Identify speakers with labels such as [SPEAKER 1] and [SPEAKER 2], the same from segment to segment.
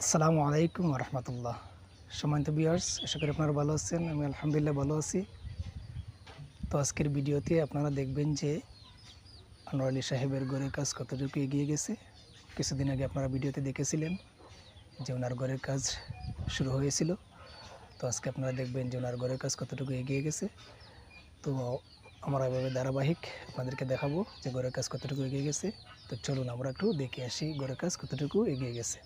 [SPEAKER 1] আসসালামু আলাইকুম রহমতুল্লাহ সম্মানিত বিয়ার্স আশা করি আপনারা ভালো আছেন, আমি আলহামদুলিল্লাহ ভালো আছি। তো আজকের ভিডিওতে আপনারা দেখবেন যে আনোয়ার আলী সাহেবের ঘরের কাজ কতটুকু এগিয়ে গেছে। কিছুদিন আগে আপনারা ভিডিওতে দেখেছিলেন যে ওনার ঘরের কাজ শুরু হয়েছিল। তো আজকে আপনারা দেখবেন যে ওনার ঘরের কাজ কতটুকু এগিয়ে গেছে। তো আমরা এভাবে ধারাবাহিক আপনাদেরকে দেখাবো যে ঘরের কাজ কতটুকু এগিয়ে গেছে। তো চলুন আমরা একটু দেখে আসি ঘরের কাজ কতটুকু এগিয়ে গেছে।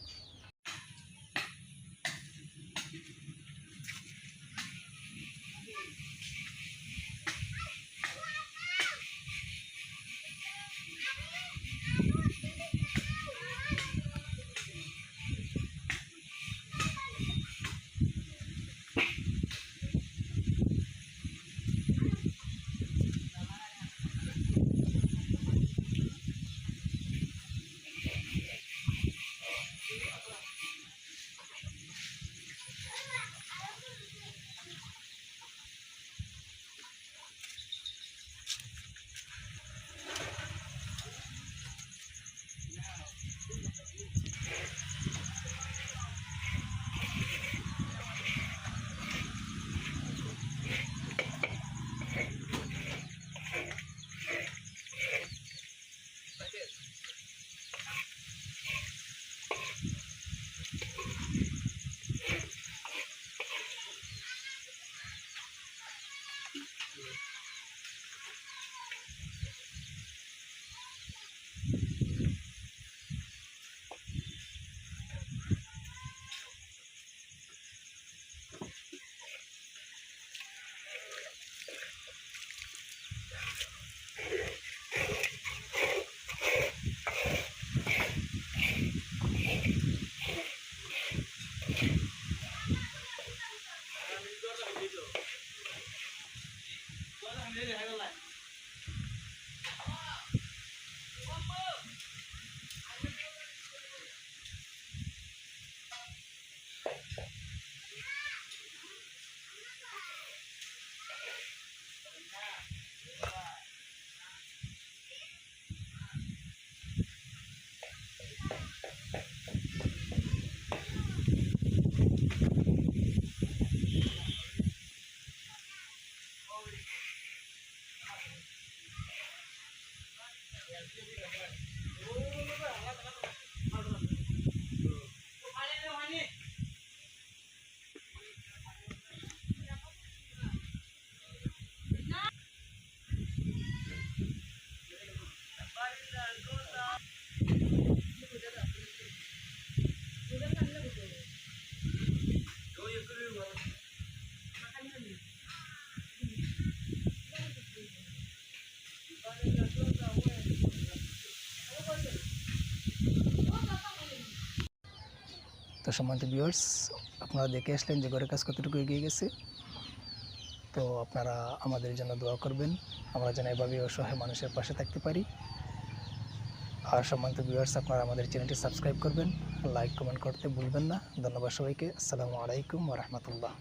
[SPEAKER 1] 你天还要来 Thank you. তো সম্মানিত ভিউয়ার্স আপনারা দেখে আসলেন যে ঘরের কাজ কতটুকু এগিয়ে গেছে। তো আপনারা আমাদের জন্য দোয়া করবেন, আমরা যেন এভাবে অসহায় মানুষের পাশে থাকতে পারি। আর সম্মানিত ভিউয়ার্স আপনারা আমাদের চ্যানেলটি সাবস্ক্রাইব করবেন লাইক কমেন্ট করতে ভুলবেন না। ধন্যবাদ সবাইকে। আসসালামু আলাইকুম রহমতুল্লাহ।